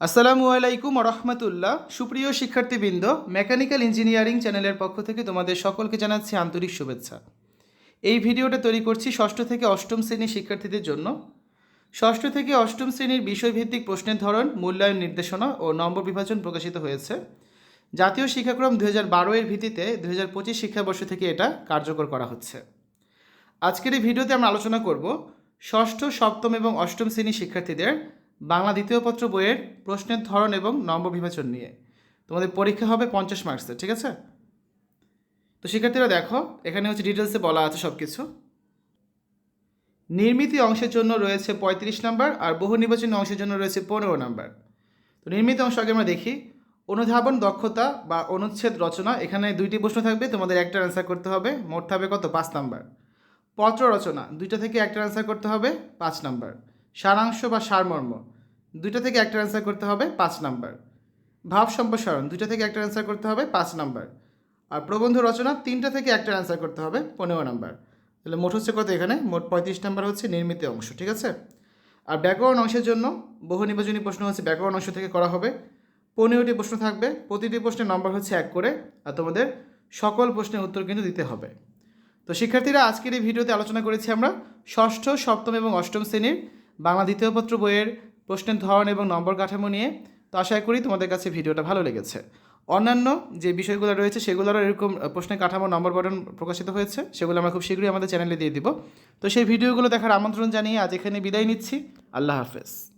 আসসালামু আলাইকুম রহমতুল্লাহ। সুপ্রিয় শিক্ষার্থীবৃন্দ, মেকানিক্যাল ইঞ্জিনিয়ারিং চ্যানেলের পক্ষ থেকে তোমাদের সকলকে জানাচ্ছি আন্তরিক শুভেচ্ছা। এই ভিডিওটা তৈরি করছি ষষ্ঠ থেকে অষ্টম শ্রেণির শিক্ষার্থীদের জন্য। ষষ্ঠ থেকে অষ্টম শ্রেণির বিষয়ভিত্তিক প্রশ্নের ধরন, মূল্যায়ন নির্দেশনা ও নম্বর বিভাজন প্রকাশিত হয়েছে। জাতীয় শিক্ষাক্রম দু হাজার বারো এর ভিত্তিতে দু হাজার পঁচিশ শিক্ষাবর্ষ থেকে এটা কার্যকর করা হচ্ছে। আজকের এই ভিডিওতে আমরা আলোচনা করব ষষ্ঠ, সপ্তম এবং অষ্টম শ্রেণির শিক্ষার্থীদের বাংলা দ্বিতীয় পত্র বইয়ের প্রশ্নের ধরন এবং নম্বর বিভাজন নিয়ে। তোমাদের পরীক্ষা হবে পঞ্চাশ মার্কসের, ঠিক আছে? তো শিক্ষার্থীরা দেখো, এখানে হচ্ছে ডিটেলসে বলা আছে সব কিছু নির্মিতি অংশের জন্য রয়েছে পঁয়ত্রিশ নাম্বার আর বহু নির্বাচনী অংশের জন্য রয়েছে পনেরো নাম্বার। তো নির্মিত অংশ আগে আমরা দেখি। অনুধাবন, দক্ষতা বা অনুচ্ছেদ রচনা, এখানে দুইটি প্রশ্ন থাকবে, তোমাদের একটা অ্যান্সার করতে হবে, মোট থাকবে কত? পাঁচ নাম্বার। পত্র রচনা, দুইটা থেকে একটা অ্যান্সার করতে হবে, পাঁচ নাম্বার। সারাংশ বা সারমর্ম। দুইটা থেকে একটা অ্যান্সার করতে হবে পাঁচ নাম্বার। ভাব সম্প্রসারণ, দুইটা থেকে একটা অ্যান্সার করতে হবে পাঁচ নাম্বার। আর প্রবন্ধ রচনা, তিনটা থেকে একটা অ্যান্সার করতে হবে পনেরো নাম্বার। তাহলে মোট হচ্ছে কত এখানে? মোট পঁয়ত্রিশ নাম্বার হচ্ছে নির্মিত অংশ, ঠিক আছে? আর ব্যাকরণ অংশের জন্য বহু নির্বাচনী প্রশ্ন হচ্ছে ব্যাকরণ অংশ থেকে করা হবে। পনেরোটি প্রশ্ন থাকবে, প্রতিটি প্রশ্নের নম্বর হচ্ছে এক করে, আর তোমাদের সকল প্রশ্নের উত্তর কিন্তু দিতে হবে। তো শিক্ষার্থীরা, আজকের এই ভিডিওতে আলোচনা করেছি আমরা ষষ্ঠ, সপ্তম এবং অষ্টম শ্রেণির বাংলা দ্বিতীয় পত্র বইয়ের প্রশ্নের ধরন এবং নম্বর কাঠামো নিয়ে। তো আশা করি তোমাদের কাছে ভিডিওটা ভালো লেগেছে। অন্যান্য যে বিষয়গুলো রয়েছে, সেগুলোরও এরকম প্রশ্নের কাঠামো, নম্বর বটন প্রকাশিত হয়েছে, সেগুলো আমরা খুব শীঘ্রই আমাদের চ্যানেলে দিয়ে দিব। তো সেই ভিডিওগুলো দেখার আমন্ত্রণ জানিয়ে আজ এখানে বিদায় নিচ্ছি। আল্লাহ হাফেজ।